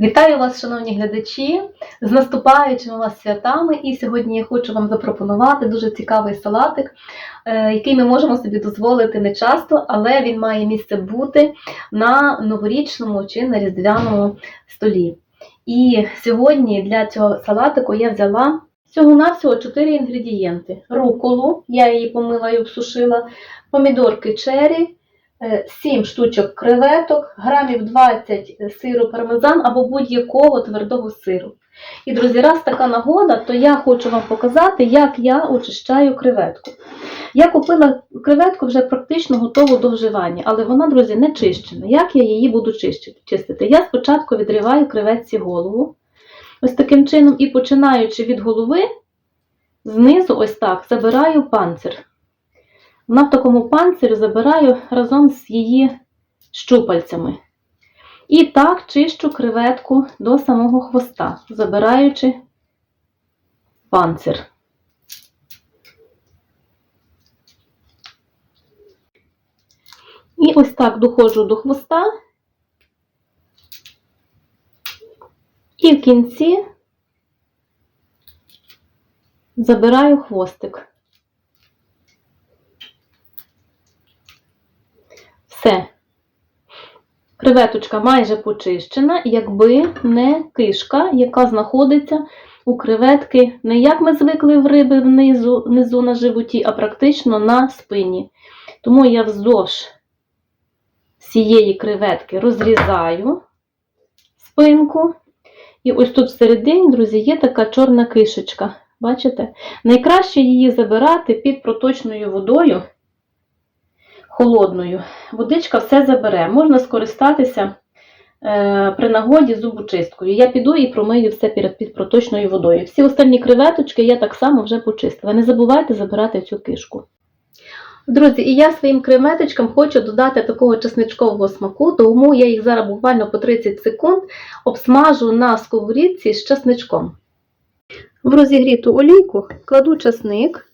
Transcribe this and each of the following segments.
Вітаю вас, шановні глядачі, з наступаючими вас святами. І сьогодні я хочу вам запропонувати дуже цікавий салатик, е, який ми можемо собі дозволити не часто, але він має місце бути на новорічному чи на різдвяному столі. І сьогодні для цього салатику я взяла всього-навсього 4 інгредієнти: руколу, я її помила і обсушила, помідорки чері. 7 штучок креветок, грамів 20 сиру пармезан або будь-якого твердого сиру. І, друзі, раз така нагода, то я хочу вам показати, як я очищаю креветку. Я купила креветку вже практично готову до вживання, але вона, друзі, не чищена. Як я її буду чистити? Я спочатку відриваю креветці голову. Ось таким чином, і починаючи від голови, знизу, ось так, забираю панцир. Вона в такому панцирі забираю разом з її щупальцями. І так чищу креветку до самого хвоста, забираючи панцир. І ось так доходжу до хвоста. І в кінці забираю хвостик. Все. Креветочка майже почищена, якби не кишка, яка знаходиться у креветки, не як ми звикли в риби внизу, внизу на животі, а практично на спині. Тому я вздовж цієї креветки розрізаю спинку. І ось тут всередині, друзі, є така чорна кишечка. Бачите? Найкраще її забирати під проточною водою холодною. Водичка все забере. Можна скористатися е, при нагоді зубочисткою. Я піду і промию все перед під проточною водою. Всі останні креветочки я так само вже почистила. Не забувайте забирати цю кишку. Друзі, і я своїм креветочкам хочу додати такого чесничкового смаку, тому я їх зараз буквально по 30 секунд обсмажу на сковорідці з чесничком. В розігріту олійку кладу чесник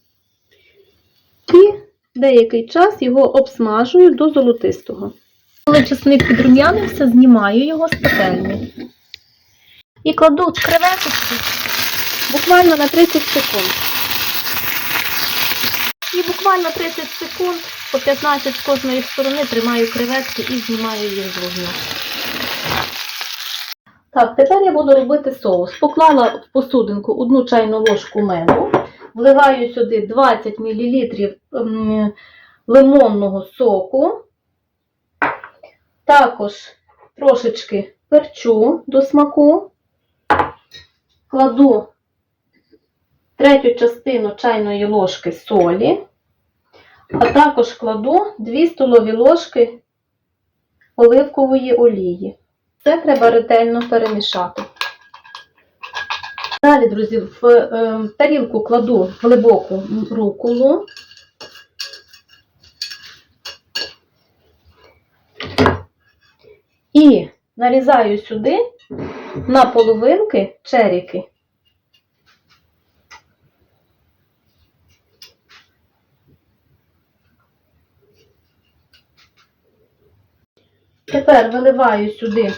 і деякий час його обсмажую до золотистого. Коли чесник підрум'янився, знімаю його з пательні. І кладу креветочки буквально на 30 секунд. І буквально 30 секунд, по 15 з кожної сторони тримаю креветки і знімаю їх з вогню. Так, тепер я буду робити соус. Поклала в посудинку одну чайну ложку меду, вливаю сюди 20 мл ем, лимонного соку, також трошечки перчу до смаку, кладу третю частину чайної ложки солі, а також кладу 2 столові ложки оливкової олії. Це треба ретельно перемішати. Далі, друзі, в е, тарілку кладу глибоку руколу. І нарізаю сюди на половинки черіки. Тепер виливаю сюди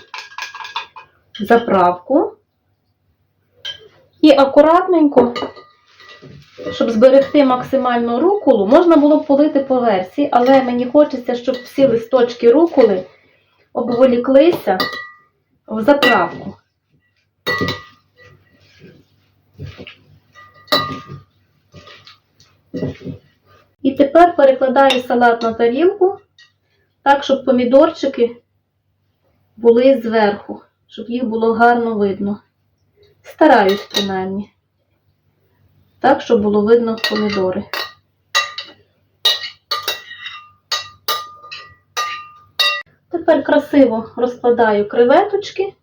заправку і акуратненько, щоб зберегти максимально руколу, можна було б полити по версії, але мені хочеться, щоб всі листочки руколи обволіклися в заправку. І тепер перекладаю салат на тарілку, так, щоб помідорчики були зверху, щоб їх було гарно видно. Стараюсь принаймні. Так, щоб було видно помідори. Тепер красиво розкладаю креветочки.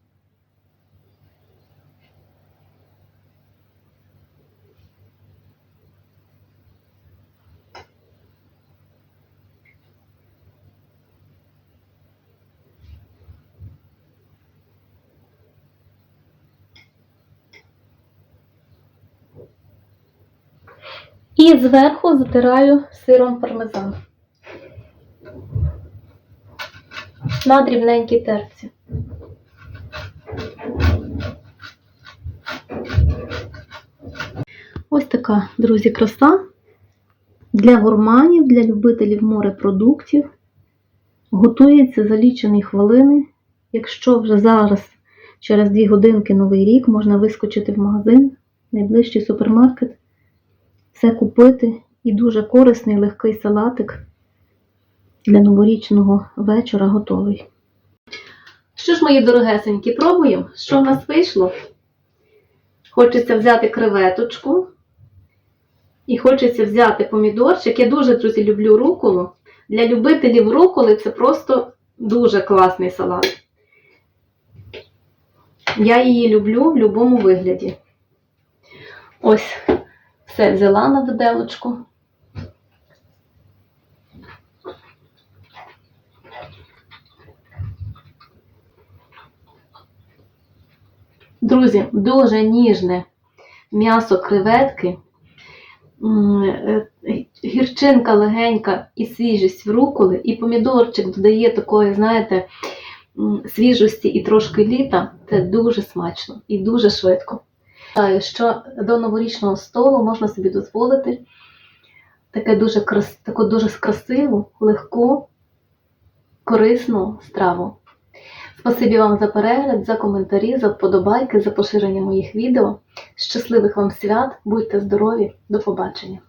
І зверху затираю сиром пармезан. На дрібненькій терці. Ось така, друзі, краса для гурманів, для любителів морепродуктів. Готується за лічені хвилини. Якщо вже зараз, через дві годинки новий рік, можна вискочити в магазин, найближчий супермаркет все купити. І дуже корисний легкий салатик для новорічного вечора готовий. Що ж, мої дорогесенькі, пробуємо, що в нас вийшло? Хочеться взяти креветочку. І хочеться взяти помідорчик. Я дуже, друзі, люблю руколу. Для любителів руколи це просто дуже класний салат. Я її люблю в будь-якому вигляді. Ось, все взяла на виделочку. Друзі, дуже ніжне м'ясо креветки, е, гірчинка легенька і свіжість в руколи, і помідорчик додає такої, знаєте, свіжості і трошки літа. Це дуже смачно і дуже швидко. Що до новорічного столу можна собі дозволити таке дуже таку дуже красиву, легку, корисну страву. Спасибі вам за перегляд, за коментарі, за вподобайки, за поширення моїх відео. Щасливих вам свят, будьте здорові, до побачення!